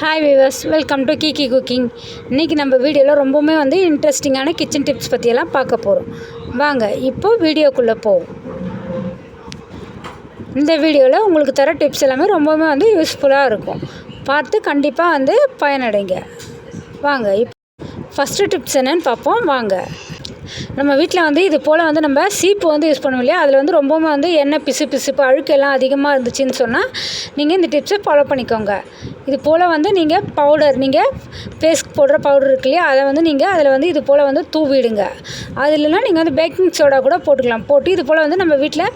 Hi viewers welcome to Kiki cooking இன்றைக்கி நம்ம வீடியோவில் ரொம்பவுமே வந்து இன்ட்ரெஸ்டிங்கான கிச்சன் டிப்ஸ் பற்றியெல்லாம் பார்க்க போகிறோம் வாங்க இப்போது வீடியோக்குள்ளே போவோம். இந்த வீடியோவில் உங்களுக்கு தர டிப்ஸ் எல்லாமே ரொம்பவுமே வந்து யூஸ்ஃபுல்லாக இருக்கும். பார்த்து கண்டிப்பாக வந்து பயனடைங்க. வாங்க இப் ஃபஸ்ட்டு டிப்ஸ் என்னென்னு பார்ப்போம். வாங்க. நம்ம வீட்டில் வந்து இது போல் வந்து நம்ம சீப்பு வந்து யூஸ் பண்ணுவோம் இல்லையா? அதில் வந்து ரொம்பவுமே வந்து எண்ணெய் பிசு பிசுப்பு அழுக்கெல்லாம் அதிகமாக இருந்துச்சுன்னு சொன்னால் நீங்கள் இந்த டிப்ஸை ஃபாலோ பண்ணிக்கோங்க. இது போல் வந்து நீங்கள் பவுடர் நீங்கள் பேஸ்ட் போடுற பவுடர் இருக்கு இல்லையா? அதை வந்து நீங்கள் அதில் வந்து இது போல் வந்து தூவிடுங்க. அது இல்லைன்னா நீங்கள் வந்து பேக்கிங் சோடா கூட போட்டுக்கலாம். போட்டு இது போல் வந்து நம்ம வீட்டில்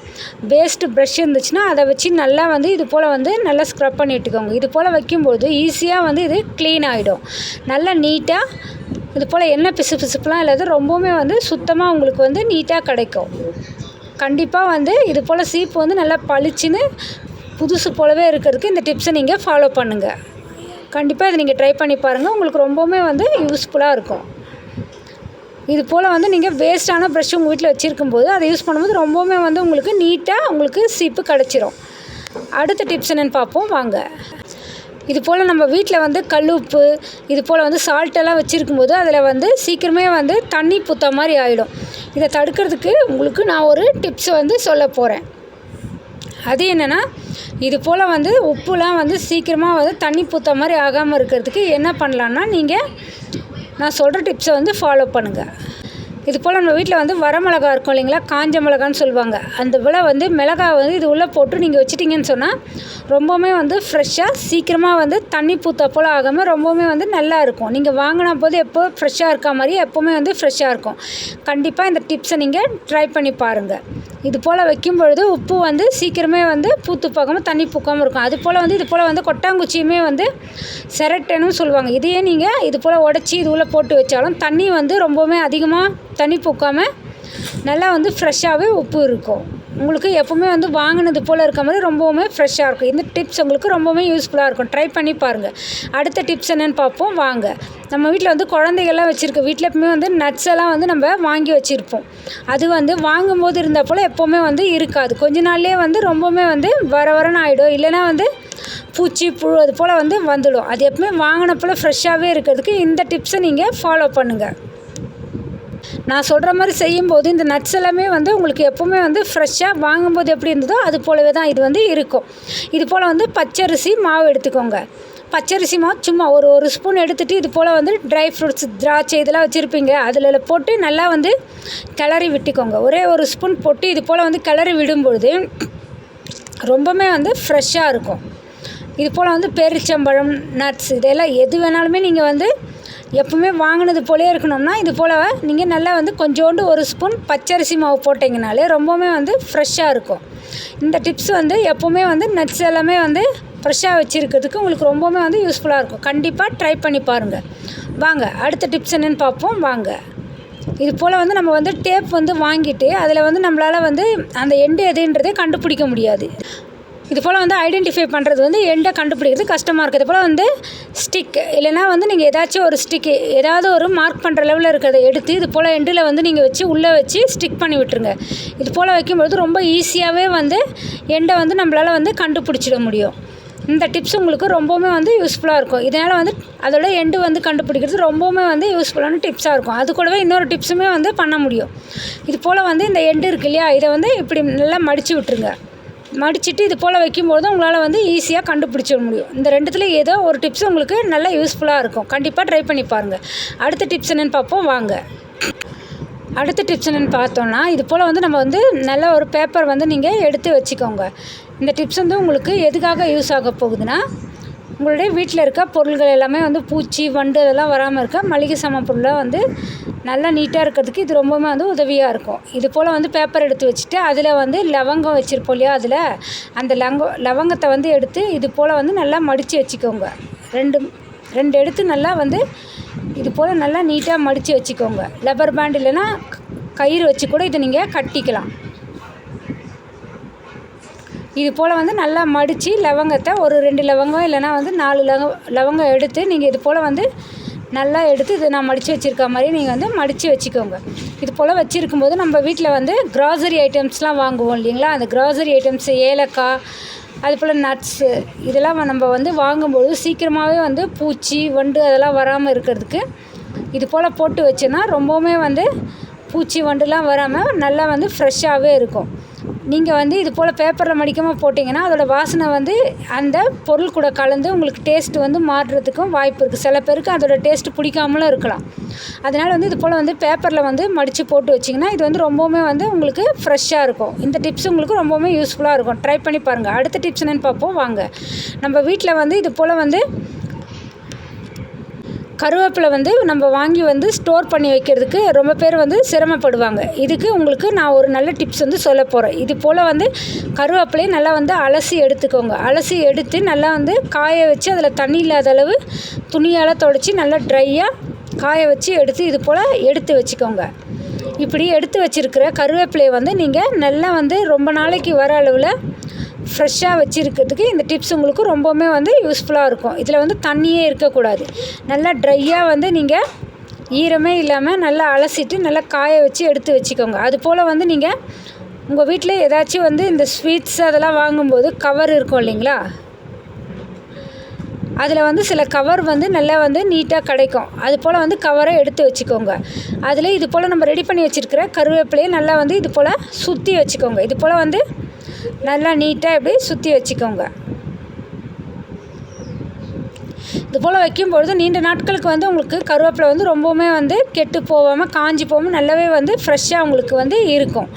வேஸ்ட்டு ப்ரஷ் இருந்துச்சுன்னா அதை வச்சு நல்லா வந்து இது போல் வந்து நல்லா ஸ்க்ரப் பண்ணி விட்டுக்கோங்க இது போல் வைக்கும்போது ஈஸியாக வந்து இது க்ளீன் ஆகிடும் நல்லா நீட்டாக இது போல் எண்ணெய் பிசு பிசுப்புலாம் இல்லாத ரொம்பவுமே வந்து சுத்தமாக உங்களுக்கு வந்து நீட்டாக கிடைக்கும். கண்டிப்பாக வந்து இது போல் சீப்பு வந்து நல்லா பளிச்சுன்னு புதுசு போலவே இருக்கிறதுக்கு இந்த டிப்ஸை நீங்கள் ஃபாலோ பண்ணுங்கள் கண்டிப்பாக இதை நீங்கள் ட்ரை பண்ணி பாருங்கள் உங்களுக்கு ரொம்பவுமே வந்து யூஸ்ஃபுல்லாக இருக்கும். இது போல் வந்து நீங்கள் வேஸ்ட்டான ப்ரஷ் உங்கள் வீட்டில் வச்சுருக்கும் போது அதை யூஸ் பண்ணும்போது ரொம்பவுமே வந்து உங்களுக்கு நீட்டாக உங்களுக்கு சீப்பு கிடச்சிரும். அடுத்த டிப்ஸ் என்னென்னு பார்ப்போம். வாங்க. இது போல் நம்ம வீட்டில் வந்து கல் உப்பு இது போல் வந்து சால்ட்டெல்லாம் வச்சுருக்கும் போது அதில் வந்து சீக்கிரமே வந்து தண்ணி புத்த மாதிரி ஆகிடும் இதை தடுக்கிறதுக்கு உங்களுக்கு நான் ஒரு டிப்ஸ் வந்து சொல்ல போகிறேன் அது என்னென்னா இது போல் வந்து உப்புலாம் வந்து சீக்கிரமாக வந்து தண்ணி பூத்த மாதிரி ஆகாமல் இருக்கிறதுக்கு என்ன பண்ணலான்னா நீங்கள் நான் சொல்கிற டிப்ஸை வந்து ஃபாலோ பண்ணுங்கள் இது போல் நம்ம வீட்டில் வந்து வரமிளகா இருக்கும் இல்லைங்களா? காஞ்ச மிளகான்னு சொல்லுவாங்க. அந்த விலை வந்து மிளகா வந்து இது உள்ளே போட்டு நீங்கள் வச்சிட்டிங்கன்னு சொன்னால் ரொம்பவுமே வந்து ஃப்ரெஷ்ஷாக சீக்கிரமாக வந்து தண்ணி பூத்த போல் ஆகாமல் ரொம்பவுமே வந்து நல்லா இருக்கும். நீங்கள் வாங்கின போது எப்போ ஃப்ரெஷ்ஷாக இருக்க மாதிரி எப்போவுமே வந்து ஃப்ரெஷ்ஷாக இருக்கும். கண்டிப்பாக இந்த டிப்ஸை நீங்கள் ட்ரை பண்ணி பாருங்கள் இது போல் வைக்கும் பொழுது உப்பு வந்து சீக்கிரமே வந்து பூத்து பார்க்காம தண்ணி பூக்காமல் இருக்கும். அது போல் வந்து இது போல் வந்து கொட்டாங்குச்சியுமே வந்து செரட்டனும் சொல்லுவாங்க. இதையே நீங்கள் இது போல் உடச்சி இது உள்ளே போட்டு வச்சாலும் தண்ணி வந்து ரொம்பவுமே அதிகமாக தண்ணி பூக்காமல் நல்லா வந்து ஃப்ரெஷ்ஷாகவே உப்பு இருக்கும். உங்களுக்கு எப்போவுமே வந்து வாங்கினது போல் இருக்க மாதிரி ரொம்பவுமே ஃப்ரெஷ்ஷாக இருக்கும். இந்த டிப்ஸ் உங்களுக்கு ரொம்பவுமே யூஸ்ஃபுல்லாக இருக்கும். ட்ரை பண்ணி பாருங்கள் அடுத்த டிப்ஸ் என்னென்னு பார்ப்போம். வாங்க. நம்ம வீட்டில் வந்து குழந்தைகள்லாம் வச்சுருக்க. வீட்டில் எப்பவுமே வந்து நட்ஸ் எல்லாம் வந்து நம்ம வாங்கி வச்சுருப்போம். அது வந்து வாங்கும்போது இருந்தால் போல் எப்போவுமே வந்து இருக்காது. கொஞ்ச நாள்லேயே வந்து ரொம்பவுமே வந்து வர வரன்னு ஆகிடும் இல்லைன்னா வந்து பூச்சி புழு அது போல் வந்து வந்துடும். அது எப்பவுமே வாங்கின போல் ஃப்ரெஷ்ஷாகவே இருக்கிறதுக்கு இந்த டிப்ஸை நீங்கள் ஃபாலோ பண்ணுங்கள் நான் சொல்கிற மாதிரி செய்யும்போது இந்த நட்ஸ் எல்லாமே வந்து உங்களுக்கு எப்போவுமே வந்து ஃப்ரெஷ்ஷாக வாங்கும்போது எப்படி இருந்ததோ அது போலவே தான் இது வந்து இருக்கும். இது போல் வந்து பச்சரிசி மாவு எடுத்துக்கோங்க. பச்சரிசி மாவு சும்மா ஒரு ஒரு ஸ்பூன் எடுத்துகிட்டு இது போல் வந்து ட்ரை ஃப்ரூட்ஸ் திராட்சை இதெல்லாம் வச்சுருப்பீங்க. அதில் போட்டு நல்லா வந்து கிளறி விட்டுக்கோங்க. ஒரே ஒரு ஸ்பூன் போட்டு இது போல் வந்து கிளறி விடும்பொழுது ரொம்பவுமே வந்து ஃப்ரெஷ்ஷாக இருக்கும். இது போல் வந்து பேரிச்சம்பழம் நட்ஸ் இதெல்லாம் எது வேணாலுமே நீங்கள் வந்து எப்பவுமே வாங்கினது போலே இருக்கணும்னா இது போல் நீங்கள் நல்லா வந்து கொஞ்சோண்டு ஒரு ஸ்பூன் பச்சரிசி மாவு போட்டிங்கனாலே ரொம்பவுமே வந்து ஃப்ரெஷ்ஷாக இருக்கும். இந்த டிப்ஸ் வந்து எப்போவுமே வந்து நட்ஸ் எல்லாமே வந்து ஃப்ரெஷ்ஷாக வச்சுருக்கிறதுக்கு உங்களுக்கு ரொம்பவுமே வந்து யூஸ்ஃபுல்லாக இருக்கும். கண்டிப்பாக ட்ரை பண்ணி பாருங்கள் வாங்க அடுத்த டிப்ஸ் என்னென்னு பார்ப்போம். வாங்க. இது போல் வந்து நம்ம வந்து டேப் வந்து வாங்கிட்டு அதில் வந்து நம்மளால் வந்து அந்த எண்டு எதுன்றதே கண்டுபிடிக்க முடியாது. இது போல் வந்து ஐடென்டிஃபை பண்ணுறது வந்து எண்டை கண்டுபிடிக்கிறது கஷ்டமாக இருக்குது இது போல் வந்து ஸ்டிக் இல்லைனா வந்து நீங்கள் ஏதாச்சும் ஒரு ஸ்டிக்கு ஏதாவது ஒரு மார்க் பண்ணுற லெவலில் இருக்கிறத எடுத்து இது போல் எண்டில் வந்து நீங்கள் வச்சு உள்ளே வச்சு ஸ்டிக் பண்ணி விட்டுருங்க. இது போல் வைக்கும்பொழுது ரொம்ப ஈஸியாகவே வந்து எண்டை வந்து நம்மளால் வந்து கண்டுபிடிச்சிட முடியும். இந்த டிப்ஸ் உங்களுக்கு ரொம்பவுமே வந்து யூஸ்ஃபுல்லாக இருக்கும். இதனால் வந்து அதோட எண்டு வந்து கண்டுபிடிக்கிறது ரொம்பவுமே வந்து யூஸ்ஃபுல்லான டிப்ஸாக இருக்கும். அது கூடவே இன்னொரு டிப்ஸுமே வந்து பண்ண முடியும். இது போல் வந்து இந்த எண்டு இருக்கு இல்லையா? இதை வந்து இப்படி நல்லா மடித்து விட்டுருங்க. மடிச்சுட்டு இது போல் வைக்கும்போது உங்களால் வந்து ஈஸியாக கண்டுபிடிச்சிட முடியும். இந்த ரெண்டுத்தில் ஏதோ ஒரு டிப்ஸ் உங்களுக்கு நல்லா யூஸ்ஃபுல்லாக இருக்கும். கண்டிப்பாக ட்ரை பண்ணி பாருங்கள் அடுத்த டிப்ஸ் என்னென்னு பார்ப்போம். வாங்க. அடுத்த டிப்ஸ் என்னென்னு பார்த்தோன்னா இது போல் வந்து நம்ம வந்து நல்ல ஒரு பேப்பர் வந்து நீங்கள் எடுத்து வச்சுக்கோங்க. இந்த டிப்ஸ் வந்து உங்களுக்கு எதுக்காக யூஸ் ஆக போகுதுன்னா உங்களுடைய வீட்டில் இருக்க பொருள்கள் எல்லாமே வந்து பூச்சி வண்டு அதெல்லாம் வராமல் இருக்க மளிகை சாமான் பொருளாக வந்து நல்லா நீட்டாக இருக்கிறதுக்கு இது ரொம்பவுமே வந்து உதவியாக இருக்கும். இது போல் வந்து பேப்பர் எடுத்து வச்சுட்டு அதில் வந்து லவங்கம் வச்சுருப்போம் இல்லையா அதில் அந்த லங்க லவங்கத்தை வந்து எடுத்து இது போல் வந்து நல்லா மடித்து வச்சுக்கோங்க. ரெண்டு ரெண்டு எடுத்து நல்லா வந்து இது போல் நல்லா நீட்டாக மடித்து வச்சுக்கோங்க. லப்பர் பேண்ட் இல்லைன்னா கயிறு வச்சு கூட இதை நீங்கள் கட்டிக்கலாம். இது போல் வந்து நல்லா மடித்து லவங்கத்தை ஒரு ரெண்டு லவங்கம் இல்லைனா வந்து நாலு லவங்க லவங்கம் எடுத்து நீங்கள் இது போல் வந்து நல்லா எடுத்து இதை நான் மடித்து வச்சுருக்க மாதிரி நீங்கள் வந்து மடித்து வச்சுக்கோங்க. இது போல் வச்சுருக்கும்போது நம்ம வீட்டில் வந்து க்ராசரி ஐட்டம்ஸ்லாம் வாங்குவோம் இல்லைங்களா? அந்த க்ராசரி ஐட்டம்ஸ் ஏலக்காய் அது போல் நட்ஸு இதெல்லாம் நம்ம வந்து வாங்கும்போது சீக்கிரமாகவே வந்து பூச்சி வண்டு அதெல்லாம் வராமல் இருக்கிறதுக்கு இது போல் போட்டு வச்சோன்னா ரொம்பவுமே வந்து பூச்சி வண்டுலாம் வராமல் நல்லா வந்து ஃப்ரெஷ்ஷாகவே இருக்கும். நீங்கள் வந்து இது போல் பேப்பரில் மடிக்காமல் போட்டிங்கன்னா அதோடய வாசனை வந்து அந்த பொருள் கூட கலந்து உங்களுக்கு டேஸ்ட் வந்து மாறுறதுக்கும் வாய்ப்பு இருக்குது சில பேருக்கு அதோட டேஸ்ட்டு பிடிக்காமலும் இருக்கலாம். அதனால் வந்து இது போல் வந்து பேப்பரில் வந்து மடித்து போட்டு வச்சிங்கன்னா இது வந்து ரொம்பவுமே வந்து உங்களுக்கு ஃப்ரெஷ்ஷாக இருக்கும். இந்த டிப்ஸ் உங்களுக்கு ரொம்பவுமே யூஸ்ஃபுல்லாக இருக்கும். ட்ரை பண்ணி பாருங்கள் அடுத்த டிப்ஸ் என்னென்னு பார்ப்போம். வாங்க. நம்ம வீட்டில் வந்து இது போல் வந்து கருவேப்பிலை வந்து நம்ம வாங்கி வந்து ஸ்டோர் பண்ணி வைக்கிறதுக்கு ரொம்ப பேர் வந்து சிரமப்படுவாங்க. இதுக்கு உங்களுக்கு நான் ஒரு நல்ல டிப்ஸ் வந்து சொல்ல போகிறேன் இது போல் வந்து கருவேப்பிலையை நல்லா வந்து அலசி எடுத்துக்கோங்க. அலசி எடுத்து நல்லா வந்து காய வச்சு அதில் தண்ணி இல்லாத அளவு துணியால் தொடச்சி நல்லா ட்ரையாக காய வச்சு எடுத்து இது போல் எடுத்து வச்சுக்கோங்க. இப்படி எடுத்து வச்சுருக்கிற கருவேப்பிலையை வந்து நீங்கள் நல்லா வந்து ரொம்ப நாளைக்கு வர அளவில் ஃப்ரெஷ்ஷாக வச்சுருக்கிறதுக்கு இந்த டிப்ஸ் உங்களுக்கு ரொம்பவுமே வந்து யூஸ்ஃபுல்லாக இருக்கும். இதில் வந்து தண்ணியே இருக்கக்கூடாது. நல்லா ட்ரையாக வந்து நீங்கள் ஈரமே இல்லாமல் நல்லா அலசிட்டு நல்லா காய வச்சு எடுத்து வச்சுக்கோங்க. அது போல் வந்து நீங்கள் உங்கள் வீட்டில் ஏதாச்சும் வந்து இந்த ஸ்வீட்ஸ் அதெல்லாம் வாங்கும்போது கவர் இருக்கும் இல்லைங்களா? அதில் வந்து சில கவர் வந்து நல்லா வந்து நீட்டாக கிடைக்கும். அது போல் வந்து கவரை எடுத்து வச்சுக்கோங்க. அதில் இது போல் நம்ம ரெடி பண்ணி வச்சுருக்கிற கருவேப்பிலையை நல்லா வந்து இது போல் சுற்றி வச்சுக்கோங்க. இது போல் வந்து நல்லா நீட்டாக இப்படி சுற்றி வச்சுக்கோங்க. இது போல் வைக்கும்பொழுது நீண்ட நாட்களுக்கு வந்து உங்களுக்கு கருவேப்பிலை வந்து ரொம்பவுமே வந்து கெட்டு போகாமல் காஞ்சி போகாமல் நல்லாவே வந்து ஃப்ரெஷ்ஷாக உங்களுக்கு வந்து இருக்கும்.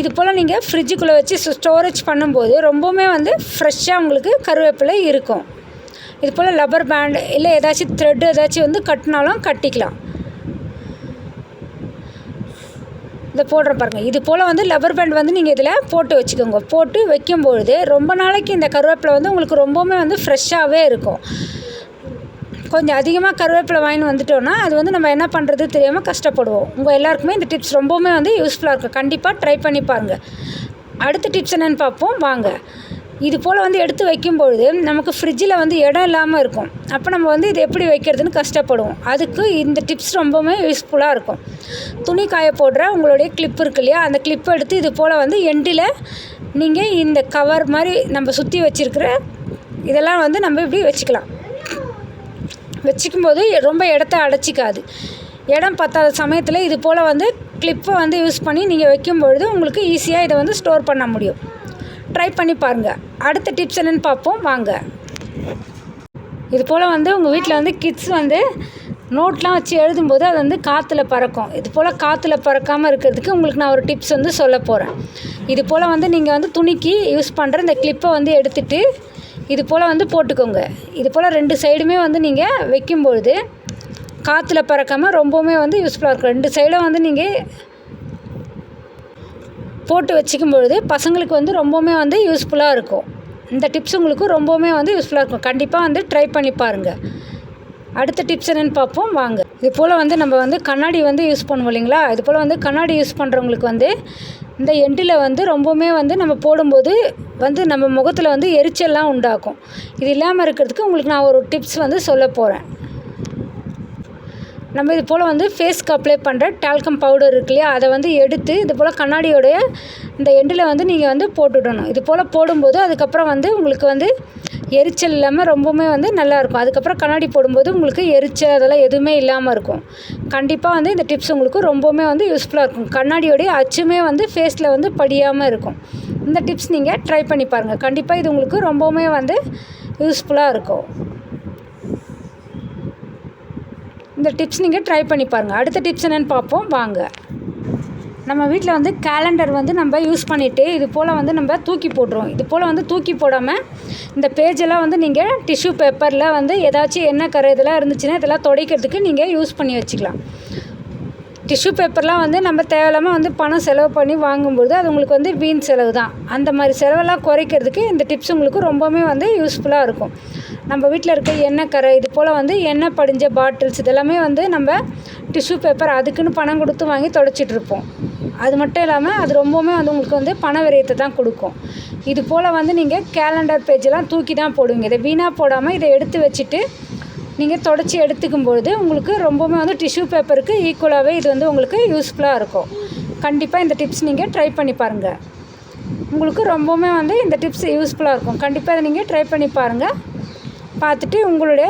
இது போல் நீங்கள் ஃப்ரிட்ஜுக்குள்ளே வச்சு ஸ்டோரேஜ் பண்ணும்போது ரொம்பவுமே வந்து ஃப்ரெஷ்ஷாக உங்களுக்கு கருவேப்பிலை இருக்கும். இது போல் லப்பர் பேண்ட் இல்லை ஏதாச்சும் த்ரெட் ஏதாச்சும் வந்து கட்டினாலும் கட்டிக்கலாம். இதை போடுறோம் பாருங்கள் இது போல் வந்து லப்பர் பேண்ட் வந்து நீங்கள் இதில் போட்டு வச்சுக்கோங்க. போட்டு வைக்கும்பொழுது ரொம்ப நாளைக்கு இந்த கருவேப்பிலை வந்து உங்களுக்கு ரொம்பவுமே வந்து ஃப்ரெஷ்ஷாகவே இருக்கும். கொஞ்சம் அதிகமாக கருவேப்பிலை வாங்கின்னு வந்துட்டோம்னா அது வந்து நம்ம என்ன பண்ணுறது தெரியாமல் கஷ்டப்படுவோம். உங்கள் எல்லாருக்குமே இந்த டிப்ஸ் ரொம்பவுமே வந்து யூஸ்ஃபுல்லாக இருக்கும். கண்டிப்பாக ட்ரை பண்ணி பாருங்கள் அடுத்த டிப்ஸ் என்னென்னு பார்ப்போம். வாங்க. இது போல் வந்து எடுத்து வைக்கும்பொழுது நமக்கு ஃப்ரிட்ஜில் வந்து இடம் இல்லாமல் இருக்கும். அப்போ நம்ம வந்து இது எப்படி வைக்கிறதுன்னு கஷ்டப்படுவோம். அதுக்கு இந்த டிப்ஸ் ரொம்பவுமே யூஸ்ஃபுல்லாக இருக்கும். துணி காய போடுற உங்களுடைய கிளிப் இருக்கு இல்லையா? அந்த கிளிப் எடுத்து இது போல் வந்து எண்டில் நீங்கள் இந்த கவர் மாதிரி நம்ம சுற்றி வச்சுருக்கிற இதெல்லாம் வந்து நம்ம இப்படி வச்சுக்கலாம். வச்சுக்கும்போது ரொம்ப இடத்த அடைச்சிக்காது. இடம் பத்தாத சமயத்தில் இது போல் வந்து கிளிப்பை வந்து யூஸ் பண்ணி நீங்கள் வைக்கும்பொழுது உங்களுக்கு ஈஸியாக இதை வந்து ஸ்டோர் பண்ண முடியும். ட்ரை பண்ணி பாருங்கள் அடுத்த டிப்ஸ் என்னென்னு பார்ப்போம். வாங்க. இது போல் வந்து உங்கள் வீட்டில் வந்து கிட்ஸ் வந்து நோட்லாம் வச்சு எழுதும்போது அது வந்து காற்றுல பறக்கும். இது போல் காற்றுல பறக்காமல் இருக்கிறதுக்கு உங்களுக்கு நான் ஒரு டிப்ஸ் வந்து சொல்ல போகிறேன் இது போல் வந்து நீங்கள் வந்து துணிக்கு யூஸ் பண்ணுற இந்த கிளிப்பை வந்து எடுத்துகிட்டு இது போல் வந்து போட்டுக்கோங்க. இது போல் ரெண்டு சைடுமே வந்து நீங்கள் வைக்கும்பொழுது காற்றுல பறக்காமல் ரொம்பவுமே வந்து யூஸ்ஃபுல்லாக இருக்கும். ரெண்டு சைடும் வந்து நீங்கள் போட்டு வச்சுக்கும் பொழுது பசங்களுக்கு வந்து ரொம்பவுமே வந்து யூஸ்ஃபுல்லாக இருக்கும். இந்த டிப்ஸ் உங்களுக்கு ரொம்பவுமே வந்து யூஸ்ஃபுல்லாக இருக்கும். கண்டிப்பாக வந்து ட்ரை பண்ணி பாருங்கள் அடுத்த டிப்ஸ் என்னென்னு பார்ப்போம். வாங்க. இது போல் வந்து நம்ம வந்து கண்ணாடி வந்து யூஸ் பண்ணுவோம் இல்லைங்களா? இது போல் வந்து கண்ணாடி யூஸ் பண்ணுறவங்களுக்கு வந்து இந்த எண்டில் வந்து ரொம்பவுமே வந்து நம்ம போடும்போது வந்து நம்ம முகத்தில் வந்து எரிச்சல்லாம் உண்டாக்கும் இது இல்லாமல் இருக்கிறதுக்கு உங்களுக்கு நான் ஒரு டிப்ஸ் வந்து சொல்ல போகிறேன் நம்ம இது போல் வந்து ஃபேஸ்க்கு அப்ளை பண்ணுற டால்கம் பவுடர் இருக்கு இல்லையா? அதை வந்து எடுத்து இது போல் கண்ணாடியோடைய இந்த எண்டில் வந்து நீங்கள் வந்து போட்டுவிடணும் இது போல் போடும்போது அதுக்கப்புறம் வந்து உங்களுக்கு வந்து எரிச்சல் இல்லாமல் ரொம்பவுமே வந்து நல்லாயிருக்கும் அதுக்கப்புறம் கண்ணாடி போடும்போது உங்களுக்கு எரிச்சல் அதெல்லாம் எதுவுமே இல்லாமல் இருக்கும். கண்டிப்பாக வந்து இந்த டிப்ஸ் உங்களுக்கு ரொம்பவுமே வந்து யூஸ்ஃபுல்லாக இருக்கும். கண்ணாடியோடைய அச்சுமே வந்து ஃபேஸில் வந்து படியாமல் இருக்கும். இந்த டிப்ஸ் நீங்கள் ட்ரை பண்ணி பாருங்கள் கண்டிப்பாக இது உங்களுக்கு ரொம்பவுமே வந்து யூஸ்ஃபுல்லாக இருக்கும். இந்த டிப்ஸ் நீங்கள் ட்ரை பண்ணி பாருங்கள் அடுத்த டிப்ஸ் என்னென்னு பார்ப்போம். வாங்க. நம்ம வீட்டில் வந்து கேலண்டர் வந்து நம்ம யூஸ் பண்ணிவிட்டு இது போல் வந்து நம்ம தூக்கி போட்டுருவோம். இது போல் வந்து தூக்கி போடாமல் இந்த பேஜெல்லாம் வந்து நீங்கள் டிஷ்யூ பேப்பரில் வந்து ஏதாச்சும் என்ன கரை இதெல்லாம் இருந்துச்சுன்னா இதெல்லாம் துடைக்கிறதுக்கு நீங்கள் யூஸ் பண்ணி வச்சுக்கலாம். டிஷ்யூ பேப்பர்லாம் வந்து நம்ம தேவையில்லாமல் வந்து பணம் செலவு பண்ணி வாங்கும்போது அது உங்களுக்கு வந்து வீண் செலவு தான் அந்த மாதிரி செலவெல்லாம் குறைக்கிறதுக்கு இந்த டிப்ஸ் உங்களுக்கு ரொம்பவுமே வந்து யூஸ்ஃபுல்லாக இருக்கும். நம்ம வீட்டில் இருக்க எண்ணெய் கரை இது போல் வந்து எண்ணெய் படிஞ்ச பாட்டில்ஸ் இதெல்லாமே வந்து நம்ம டிஷ்யூ பேப்பர் அதுக்குன்னு பணம் கொடுத்து வாங்கி தொடச்சிட்டு இருப்போம். அது மட்டும் இல்லாமல் அது ரொம்பவுமே வந்து உங்களுக்கு வந்து பண விரயத்தை தான் கொடுக்கும். இது போல் வந்து நீங்கள் கேலண்டர் பேஜெல்லாம் தூக்கி தான் போடுவீங்க. இதை வீணாக போடாமல் இதை எடுத்து வச்சுட்டு நீங்கள் தொடச்சி எடுத்துக்கும் பொழுது உங்களுக்கு ரொம்பவுமே வந்து டிஷ்யூ பேப்பருக்கு ஈக்குவலாகவே இது வந்து உங்களுக்கு யூஸ்ஃபுல்லாக இருக்கும். கண்டிப்பாக இந்த டிப்ஸ் நீங்கள் ட்ரை பண்ணி பாருங்கள் உங்களுக்கு ரொம்பவுமே வந்து இந்த டிப்ஸ் யூஸ்ஃபுல்லாக இருக்கும். கண்டிப்பாக இதை நீங்கள் ட்ரை பண்ணி பாருங்கள் பார்த்துட்டு உங்களுடைய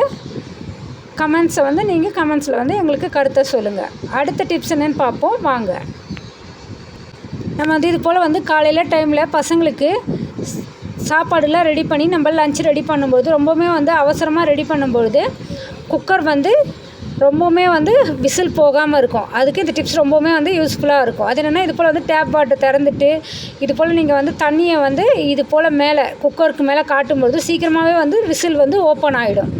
கமெண்ட்ஸை வந்து நீங்கள் கமெண்ட்ஸில் வந்து எங்களுக்கு கருத்தை சொல்லுங்கள் அடுத்த டிப்ஸ் என்னென்னு பார்ப்போம். வாங்க. நம்ம வந்து இது போல் வந்து காலையில் டைமில் பசங்களுக்கு சாப்பாடுலாம் ரெடி பண்ணி நம்ம லஞ்ச் ரெடி பண்ணும்போது ரொம்பவுமே வந்து அவசரமாக ரெடி பண்ணும்பொழுது குக்கர் வந்து ரொம்பவுமே வந்து விசில் போகாமல் இருக்கும். அதுக்கு இந்த டிப்ஸ் ரொம்பவுமே வந்து யூஸ்ஃபுல்லாக இருக்கும். அது என்னென்னா இது போல் வந்து டேப் வாட்டர் திறந்துட்டு இது போல் நீங்கள் வந்து தண்ணியை வந்து இது போல் மேலே குக்கருக்கு மேலே காட்டும்பொழுது சீக்கிரமாகவே வந்து விசில் வந்து ஓப்பன் ஆகிடும்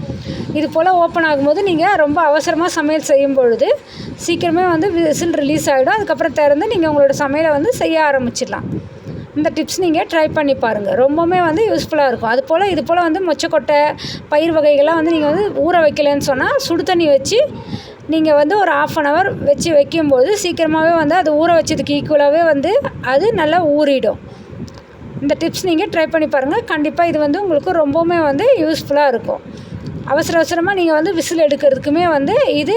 இது போல் ஓப்பன் ஆகும்போது நீங்கள் ரொம்ப அவசரமாக சமையல் செய்யும் பொழுது சீக்கிரமே வந்து விசில் ரிலீஸ் ஆகிடும் அதுக்கப்புறம் திறந்து நீங்கள் உங்களோட சமையலை வந்து செய்ய ஆரம்பிச்சிடலாம். இந்த டிப்ஸ் நீங்கள் ட்ரை பண்ணி பாருங்கள் ரொம்பவுமே வந்து யூஸ்ஃபுல்லாக இருக்கும். அது போல் இது போல் வந்து மொச்சக்கொட்டை பயிர் வகைகள்லாம் வந்து நீங்கள் வந்து ஊற வைக்கலன்னு சொன்னால் சுடு தண்ணி வச்சு நீங்கள் வந்து ஒரு ஆஃப் அன் ஹவர் வச்சு வைக்கும்போது சீக்கிரமாகவே வந்து அது ஊற வச்சதுக்கு ஈக்குவலாகவே வந்து அது நல்லா ஊறிடும். இந்த டிப்ஸ் நீங்கள் ட்ரை பண்ணி பாருங்கள் கண்டிப்பாக இது வந்து உங்களுக்கு ரொம்பவுமே வந்து யூஸ்ஃபுல்லாக இருக்கும். அவசர அவசரமாக நீங்கள் வந்து விசில் எடுக்கிறதுக்குமே வந்து இது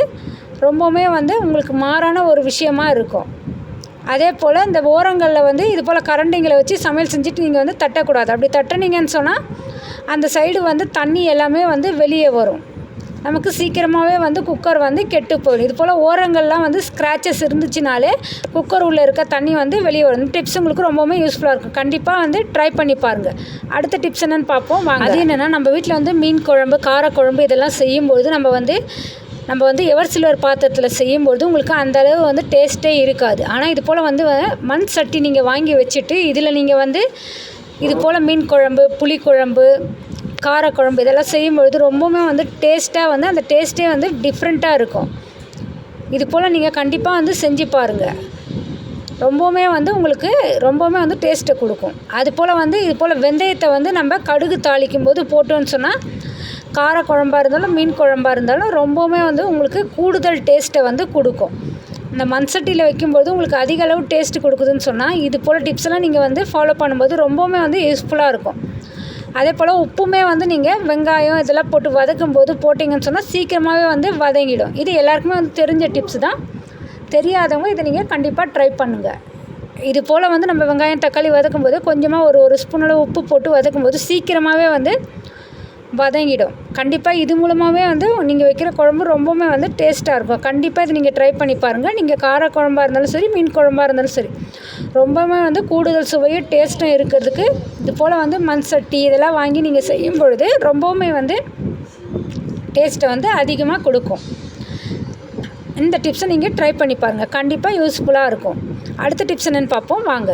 ரொம்பவுமே வந்து உங்களுக்கு மாறான ஒரு விஷயமா இருக்கும். அதே போல் இந்த ஓரங்களில் வந்து இது போல் கரண்டிங்களை வச்சு சமையல் செஞ்சுட்டு நீங்கள் வந்து தட்டக்கூடாது. அப்படி தட்டுனீங்கன்னு சொன்னால் அந்த சைடு வந்து தண்ணி எல்லாமே வந்து வெளியே வரும். நமக்கு சீக்கிரமாகவே வந்து குக்கர் வந்து கெட்டு போயிடும். இது போல் ஓரங்கள்லாம் வந்து ஸ்க்ராச்சஸ் இருந்துச்சுனாலே குக்கர் உள்ளே இருக்க தண்ணி வந்து வெளியே வரும். இந்த டிப்ஸ் உங்களுக்கு ரொம்பவுமே யூஸ்ஃபுல்லாக இருக்கும். கண்டிப்பாக வந்து ட்ரை பண்ணி பாருங்கள் அடுத்த டிப்ஸ் என்னென்னு பார்ப்போம். வாங்க. அது என்னென்னா நம்ம வீட்டில் வந்து மீன் குழம்பு காரக்குழம்பு இதெல்லாம் செய்யும்போது நம்ம வந்து நம்ம வந்து எவர் சில்வர் பாத்திரத்தில் செய்யும்பொழுது உங்களுக்கு அந்த அளவு வந்து டேஸ்ட்டே இருக்காது. ஆனால் இது போல் வந்து மண் சட்டி நீங்கள் வாங்கி வச்சுட்டு இதில் நீங்கள் வந்து இது போல் மீன் குழம்பு புளிக்குழம்பு காரக்குழம்பு இதெல்லாம் செய்யும்பொழுது ரொம்பவுமே வந்து டேஸ்ட்டாக வந்து அந்த டேஸ்ட்டே வந்து டிஃப்ரெண்ட்டாக இருக்கும். இது போல் நீங்கள் கண்டிப்பாக வந்து செஞ்சு பாருங்கள் ரொம்பவுமே வந்து உங்களுக்கு ரொம்பவுமே வந்து டேஸ்ட்டை கொடுக்கும். அது போல் வந்து இது போல் வெந்தயத்தை வந்து நம்ம கடுகு தாளிக்கும் போது போட்டோன்னு சொன்னால் கார குழம்பா இருந்தாலும் மீன் குழம்பா இருந்தாலும் ரொம்பவுமே வந்து உங்களுக்கு கூடுதல் டேஸ்ட்டை வந்து கொடுக்கும். இந்த மண் சட்டியில் வைக்கும்போது உங்களுக்கு அதிக அளவு டேஸ்ட்டு கொடுக்குதுன்னு சொன்னால் இது போல் டிப்ஸ் எல்லாம் நீங்கள் வந்து ஃபாலோ பண்ணும்போது ரொம்பவுமே வந்து யூஸ்ஃபுல்லாக இருக்கும். அதே போல் உப்புமே வந்து நீங்கள் வெங்காயம் இதெல்லாம் போட்டு வதக்கும் போது போட்டிங்கன்னு சொன்னால் சீக்கிரமாகவே வந்து வதங்கிடும். இது எல்லாருக்குமே வந்து தெரிஞ்ச டிப்ஸ் தான். தெரியாதவங்க இதை நீங்கள் கண்டிப்பாக ட்ரை பண்ணுங்கள் இது போல் வந்து நம்ம வெங்காயம் தக்காளி வதக்கும் போது கொஞ்சமாக ஒரு ஒரு ஸ்பூன் அளவு உப்பு போட்டு வதக்கும் போது சீக்கிரமாகவே வந்து வதங்கிடும். கண்டிப்பாக இது மூலமாகவே வந்து நீங்கள் வைக்கிற குழம்பு ரொம்பவுமே வந்து டேஸ்ட்டாக இருக்கும். கண்டிப்பாக இது நீங்கள் ட்ரை பண்ணி பாருங்கள் நீங்கள் கார குழம்பாக இருந்தாலும் சரி மீன் குழம்பாக இருந்தாலும் சரி. ரொம்பவுமே வந்து கூடுதல் சுவையும் டேஸ்ட்டும் இருக்கிறதுக்கு இது போல் வந்து மண் சட்டி இதெல்லாம் வாங்கி நீங்கள் செய்யும் பொழுது ரொம்பவுமே வந்து டேஸ்ட்டை வந்து அதிகமாக கொடுக்கும். இந்த டிப்ஸை நீங்கள் ட்ரை பண்ணி பாருங்கள் கண்டிப்பாக யூஸ்ஃபுல்லாக இருக்கும். அடுத்த டிப்ஸ் என்னென்னு பார்ப்போம். வாங்க.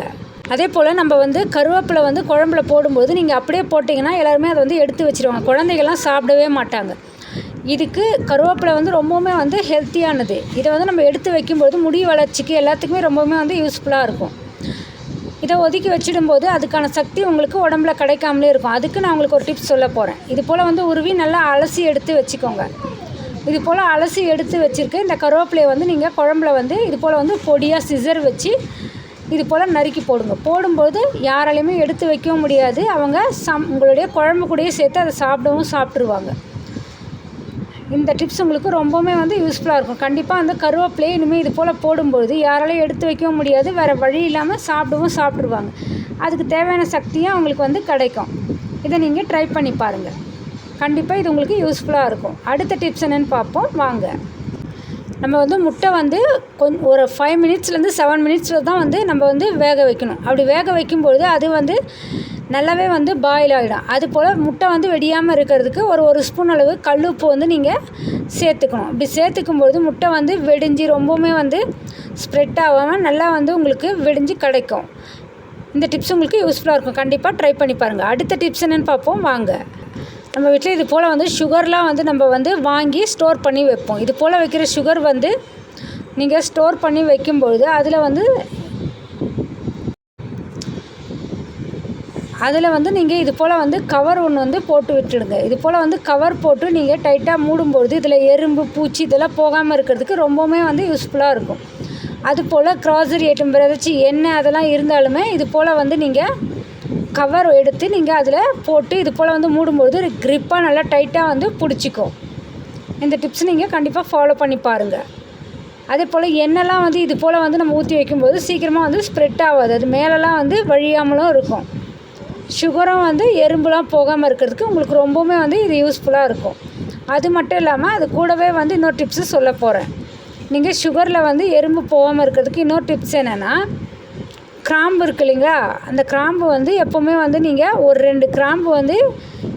அதே போல் நம்ம வந்து கருவேப்பிலை வந்து குழம்புல போடும்போது நீங்கள் அப்படியே போட்டிங்கன்னா எல்லாருமே அதை வந்து எடுத்து வச்சிருவாங்க. குழந்தைகள்லாம் சாப்பிடவே மாட்டாங்க. இதுக்கு கருவேப்பிலை வந்து ரொம்பவுமே வந்து ஹெல்த்தியானது இதை வந்து நம்ம எடுத்து வைக்கும்போது முடி வளர்ச்சிக்கு எல்லாத்துக்குமே ரொம்பவுமே வந்து யூஸ்ஃபுல்லாக இருக்கும். இதை ஒதுக்கி வச்சிடும்போது அதுக்கான சக்தி உங்களுக்கு உடம்புல கிடைக்காமலே இருக்கும். அதுக்கு நான் உங்களுக்கு ஒரு டிப்ஸ் சொல்ல போகிறேன் இது போல் வந்து உருவி நல்லா அலசி எடுத்து வச்சுக்கோங்க. இது போல் அலசி எடுத்து வச்சுருக்க இந்த கருவேப்பிலையை வந்து நீங்கள் குழம்புல வந்து இது போல் வந்து பொடியாக சிசர் வச்சு இது போல் நறுக்கி போடுங்க. போடும்போது யாராலையுமே எடுத்து வைக்கவும் முடியாது. அவங்க சம் உங்களுடைய குழம்பு கூடயே சேர்த்து அதை சாப்பிடவும் சாப்பிட்ருவாங்க இந்த டிப்ஸ் உங்களுக்கு ரொம்பவுமே வந்து யூஸ்ஃபுல்லாக இருக்கும். கண்டிப்பாக அந்த கருவேப்பிலையை இனிமேல் இது போல் போடும்பொழுது யாராலையும் எடுத்து வைக்கவும் முடியாது. வேறு வழி இல்லாமல் சாப்பிடவும் சாப்பிட்ருவாங்க அதுக்கு தேவையான சக்தியும் அவங்களுக்கு வந்து கிடைக்கும். இதை நீங்கள் ட்ரை பண்ணி பாருங்கள் கண்டிப்பாக இது உங்களுக்கு யூஸ்ஃபுல்லாக இருக்கும். அடுத்த டிப்ஸ் என்னென்னு பார்ப்போம். வாங்க. நம்ம வந்து முட்டை வந்து கொஞ் ஒரு ஃபைவ் மினிட்ஸ்லேருந்து செவன் மினிட்ஸில் தான் வந்து நம்ம வந்து வேக வைக்கணும். அப்படி வேக வைக்கும்பொழுது அது வந்து நல்லாவே வந்து பாயில் ஆகிடும் அது போல் முட்டை வந்து வெடியாமல் இருக்கிறதுக்கு ஒரு ஒரு ஸ்பூன் அளவு கல் உப்பு வந்து நீங்கள் சேர்த்துக்கணும். இப்படி சேர்த்துக்கும்பொழுது முட்டை வந்து வெடிஞ்சு ரொம்பவுமே வந்து ஸ்ப்ரெட் ஆகாமல் நல்லா வந்து உங்களுக்கு வெடிஞ்சு கிடைக்கும். இந்த டிப்ஸ் உங்களுக்கு யூஸ்ஃபுல்லாக இருக்கும். கண்டிப்பாக ட்ரை பண்ணி பாருங்கள் அடுத்த டிப்ஸ் என்னென்னு பார்ப்போம். வாங்க. நம்ம வீட்டில் இது போல் வந்து சுகர்லாம் வந்து நம்ம வந்து வாங்கி ஸ்டோர் பண்ணி வைப்போம். இது போல் வைக்கிற சுகர் வந்து நீங்கள் ஸ்டோர் பண்ணி வைக்கும்பொழுது அதில் வந்து அதில் வந்து நீங்கள் இது போல் வந்து கவர் ஒன்று வந்து போட்டு விட்டுடுங்க. இது போல் வந்து கவர் போட்டு நீங்கள் டைட்டாக மூடும்பொழுது இதில் எறும்பு பூச்சி இதெல்லாம் போகாமல் இருக்கிறதுக்கு ரொம்பவுமே வந்து யூஸ்ஃபுல்லாக இருக்கும். அது போல் க்ராசரி ஐட்டம் வேறு ஏதாச்சும் எண்ணெய் அதெல்லாம் இருந்தாலுமே இது போல் வந்து நீங்கள் கவர் எடுத்து நீங்கள் அதில் போட்டு இது போல் வந்து மூடும்போது க்ரிப்பாக நல்லா டைட்டாக வந்து பிடிச்சிக்கும். இந்த டிப்ஸ் நீங்கள் கண்டிப்பாக ஃபாலோ பண்ணி பாருங்கள் அதே போல் எண்ணெய்லாம் வந்து இது போல் வந்து நம்ம ஊற்றி வைக்கும்போது சீக்கிரமாக வந்து ஸ்ப்ரெட் ஆகாது. அது மேலெலாம் வந்து வழியாமலும் இருக்கும். சுகரும் வந்து எறும்புலாம் போகாமல் இருக்கிறதுக்கு உங்களுக்கு ரொம்பவுமே வந்து இது யூஸ்ஃபுல்லாக இருக்கும். அது மட்டும் இல்லாமல் அது கூடவே வந்து இன்னொரு டிப்ஸு சொல்ல போகிறேன் நீங்கள் சுகரில் வந்து எறும்பு போகாமல் இருக்கிறதுக்கு இன்னொரு டிப்ஸ் என்னென்னா கிராம்பு இருக்கு இல்லைங்களா? அந்த கிராம்பு வந்து எப்போவுமே வந்து நீங்கள் ஒரு ரெண்டு கிராம்பு வந்து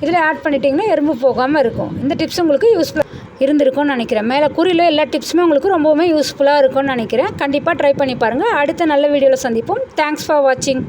இதில் ஆட் பண்ணிட்டீங்கன்னா எறும்பு போகாமல் இருக்கும். இந்த டிப்ஸ் உங்களுக்கு யூஸ்ஃபுல்லாக இருந்திருக்கும்னு நினைக்கிறேன். மேலே குறியில் எல்லா டிப்ஸுமே உங்களுக்கு ரொம்பவுமே யூஸ்ஃபுல்லாக இருக்கும்னு நினைக்கிறேன். கண்டிப்பாக ட்ரை பண்ணி பாருங்கள் அடுத்த நல்ல வீடியோவில் சந்திப்போம். தேங்க்ஸ் ஃபார் வாட்சிங்